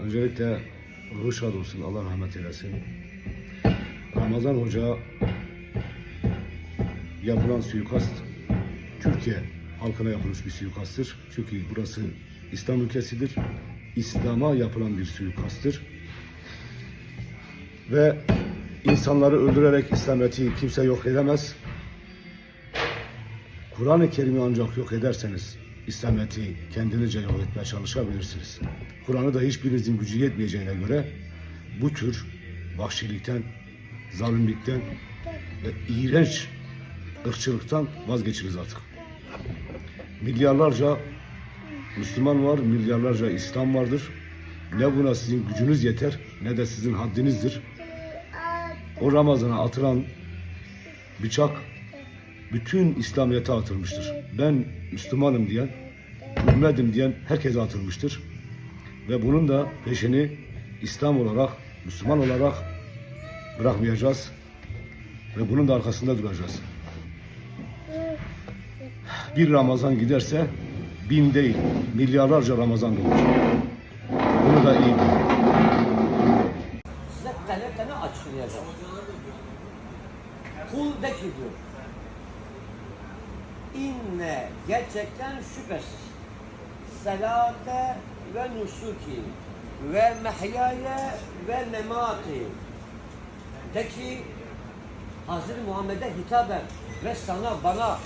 Öncelikle ruhu şad olsun. Allah rahmet eylesin. Ramazan Hoca yapılan suikast Türkiye halkına yapılmış bir suikasttır. Çünkü burası İslam ülkesidir. İslam'a yapılan bir suikasttır. Ve insanları öldürerek İslamiyet'i kimse yok edemez. Kur'an-ı Kerim'i ancak yok ederseniz İslamiyet'i kendinizce yok etmeye çalışabilirsiniz. Kur'an'ı da hiçbirinizin gücü yetmeyeceğine göre bu tür vahşilikten, zalimlikten ve iğrenç ırkçılıktan vazgeçiniz artık. Milyarlarca Müslüman var, milyarlarca İslam vardır. Ne buna sizin gücünüz yeter ne de sizin haddinizdir. O Ramazan'a atılan bıçak bütün İslamiyet'e atılmıştır. Ben Müslümanım diyen, ümmedim diyen herkese atılmıştır. Ve bunun da peşini İslam olarak, Müslüman olarak bırakmayacağız. Ve bunun da arkasında duracağız. Bir Ramazan giderse bin değil, milyarlarca Ramazan olur. Bunu da iyi bilin. Size tane tane açıklayacağım. Kul de ki diyor. İnne gerçekten şüphesiz. Selate ve nusuki ve mehyaya ve memati de ki Hazreti Muhammed'e hitaben ve sana bana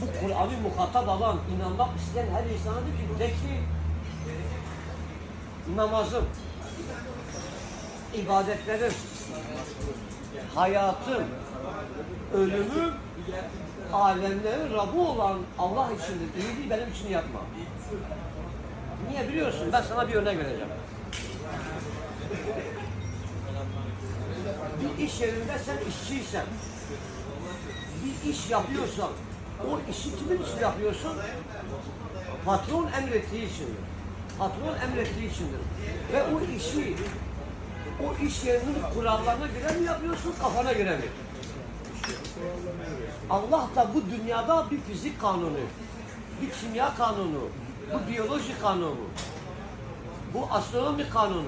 bu Kur'an'ı muhatap alan inanmak isteyen her insana de ki de ki namazım ibadetlerim, hayatım, ölümüm, alemlerin Rabbi olan Allah içindir. İyiliği benim için yapma. Niye biliyorsun? Ben sana bir örnek vereceğim. Bir iş yerinde sen işçiysen, bir iş yapıyorsan, o işi kimin için yapıyorsun? Patron emrettiği içindir. Patron emrettiği içindir. Ve o işi o iş yerinin kurallarına göre mi yapıyorsun, kafana göre mi? Allah da bu dünyada bir fizik kanunu, bir kimya kanunu, bu biyoloji kanunu, bu astronomi kanunu,